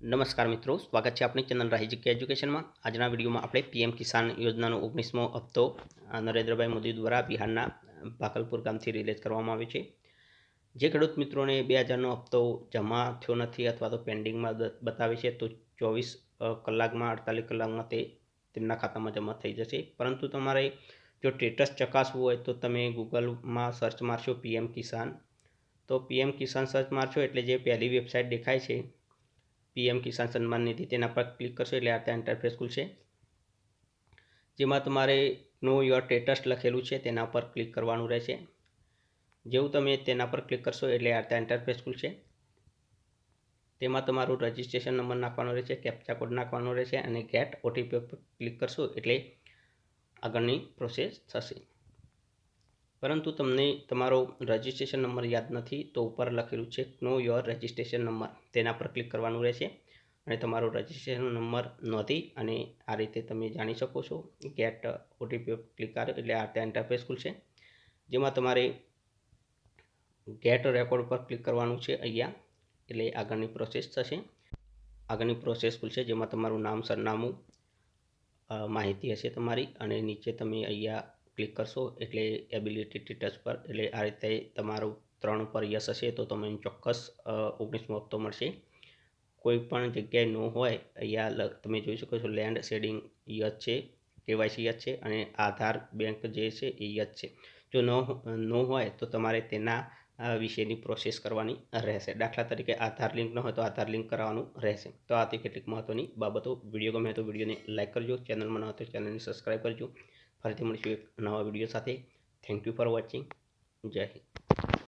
નમસ્કાર મિત્રો, સ્વાગત છે આપણી ચેનલ રાહી કે એજ્યુકેશનમાં. આજના વિડીયોમાં આપણે પીએમ કિસાન યોજનાનો ઓગણીસમો હપ્તો નરેન્દ્રભાઈ મોદી દ્વારા બિહારના ભાકલપુર ગામથી રિલીઝ કરવામાં આવ્યો છે. જે ખેડૂત મિત્રોને બે હજારનો હપ્તો જમા થયો નથી અથવા તો પેન્ડિંગમાં બતાવે છે, તો ચોવીસ કલાકમાં, અડતાલીસ કલાકમાં તે તેમના ખાતામાં જમા થઈ જશે. પરંતુ તમારે જો સ્ટેટસ ચકાસવું હોય તો તમે ગૂગલમાં સર્ચ મારશો પીએમ કિસાન. તો પીએમ કિસાન સર્ચ મારશો એટલે જે પહેલી વેબસાઇટ દેખાય છે પીએમ કિસાન સન્માન નિધિ તેના પર ક્લિક કરશો એટલે આ ત્યાં ઇન્ટરફેસ ખુલશે. જેમાં તમારે નો યોર સ્ટેટસ લખેલું છે તેના પર ક્લિક કરવાનું રહેશે. જેવું તમે તેના પર ક્લિક કરશો એટલે આ ત્યાં ઇન્ટરફેસ ખુલશે. તેમાં તમારું રજિસ્ટ્રેશન નંબર નાખવાનો રહેશે કેપ્ચા કોડ નાખવાનો રહેશે અને ગેટ ઓટીપી પર ક્લિક કરશો એટલે આગળની પ્રોસેસ થશે. પરંતુ તમને તમારો રજિસ્ટ્રેશન નંબર યાદ નથી, તો ઉપર લખેલું છે, નો યોર રજિસ્ટ્રેશન નંબર. તેના પર ક્લિક કરવાનું રહેશે અને તમારો રજિસ્ટ્રેશન નંબર નોંધી અને આ રીતે તમે જાણી શકો છો ગેટ ઓટીપી ક્લિક કરો એટલે આ ત્યાં ઇન્ટરફેસ ખુલશે. જેમાં તમારે ગેટ રેકોર્ડ પર ક્લિક કરવાનું છે અહીંયા. એટલે આગળની પ્રોસેસ થશે. આગળની પ્રોસેસ ખુલશે જેમાં તમારું નામ, સરનામું માહિતી હશે તમારી અને નીચે તમે અહીંયા ક્લિક કરશો એટલે એબિલિટી સ્ટેટસ પર, એટલે આ રીતે તમારું ત્રણ ઉપર યસ હશે તો તમને ચોક્કસ ઓગણીસમો હપ્તો મળશે. કોઈ પણ જગ્યાએ નો હોય, અહીંયા તમે જોઈ શકો છો લેન્ડ શેડિંગ યસ છે, કેવાયસી યસ છે અને આધાર બેંક જે છે એ યસ છે. જો ન નો હોય તો તમારે તેના વિશેની પ્રોસેસ કરવાની રહેશે. દાખલા તરીકે આધાર લિંક ન હોય તો આધાર લિંક કરાવવાનું રહેશે. તો આ તે કેટલીક મહત્ત્વની બાબતો. વીડિયો ગમે તો વિડીયોને લાઇક કરજો, ચેનલમાં ન હોય તો ચેનલને સબસ્ક્રાઈબ કરજો. ફરીથી મળીશું એક નવા વીડિયો સાથે. થેન્ક યુ ફોર વોચિંગ જય હિન્દ.